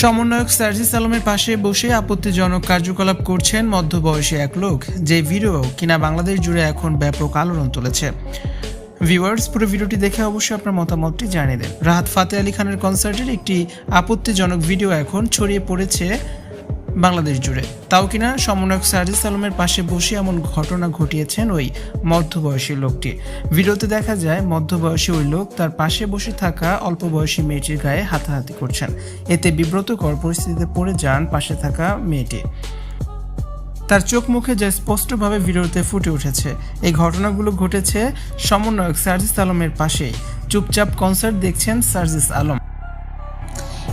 সমন্বয়ক সার্জিস আলমের পাশে বসে আপত্তিজনক কার্যকলাপ করছেন মধ্যবয়সী এক লোক। যে ভিডিও কিনা বাংলাদেশ জুড়ে এখন ব্যাপক আলোড়ন তুলেছে। ভিউয়ার্স, পুরো ভিডিওটি দেখে অবশ্যই আপনার মতামতটি জানিয়ে দেন। রাহাত ফাতে আলী খানের কনসার্টের একটি আপত্তিজনক ভিডিও এখন ছড়িয়ে পড়েছে বাংলাদেশ জুড়ে। তাও কিনা সমন্বয়ক সার্জিস আলমের পাশে বসে এমন ঘটনা ঘটিয়েছেন ওই মধ্যবয়সী লোকটি। ভিডিওতে দেখা যায়, মধ্যবয়সী ওই লোক তার পাশে বসে থাকা অল্প বয়সী মেয়েটির গায়ে হাতাহাতি করছেন। এতে বিব্রতকর পরিস্থিতিতে পড়ে যান পাশে থাকা মেয়েটি। তার চোখ মুখে যা স্পষ্টভাবে ভিডিওতে ফুটে উঠেছে, এই ঘটনাগুলো ঘটেছে সমন্বয়ক সার্জিস আলমের পাশেই। চুপচাপ কনসার্ট দেখছেন সার্জিস আলম।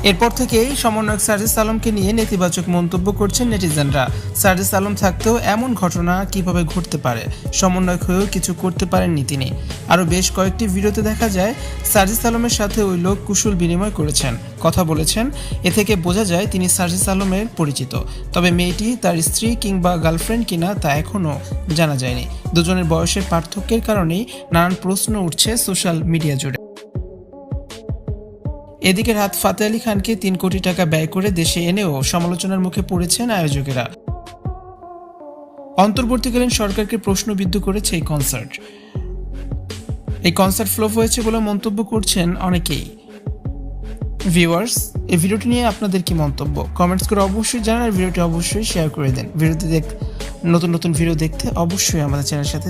এরপর থেকেই সমন্বয়ক সার্জিস আলমকে নিয়ে নেতিবাচক মন্তব্য করছেন নেটিজেনরা। সার্জিস আলম থাকতেও এমন ঘটনা কীভাবে ঘটতে পারে? সমন্বয়ক হয়েও কিছু করতে পারেননি তিনি। আরও বেশ কয়েকটি ভিডিওতে দেখা যায়, সার্জিস আলমের সাথে ওই লোক কুশল বিনিময় করেছেন। কথা বলেছেন, এ থেকে বোঝা যায় তিনি সার্জিস আলমের পরিচিত। তবে মেয়েটি তার স্ত্রী কিংবা গার্লফ্রেন্ড কিনা তা এখনও জানা যায়নি। দুজনের বয়সের পার্থক্যের কারণেই নানান প্রশ্ন উঠছে সোশ্যাল মিডিয়া জুড়ে। এদিকে রাত ফাতে আলী খানকে তিন কোটি টাকা ব্যয় করে দেশে এনেও সমালোচনার মুখে পড়েছেন আয়োজকেরা। অন্তর্বর্তীকালীন সরকারকে প্রশ্নবিদ্ধ করেছে এই কনসার্ট এই কনসার্ট ফ্লপ হয়েছে বলে মন্তব্য করছেন অনেকেই। ভিউয়ার্স এই ভিডিওটি নিয়ে আপনাদের কি মন্তব্য? কমেন্টস করে অবশ্যই জানান আর ভিডিওটি অবশ্যই শেয়ার করে দেন। ভিডিওতে দেখ নতুন নতুন ভিডিও দেখতে অবশ্যই আমাদের চ্যানেলের সাথে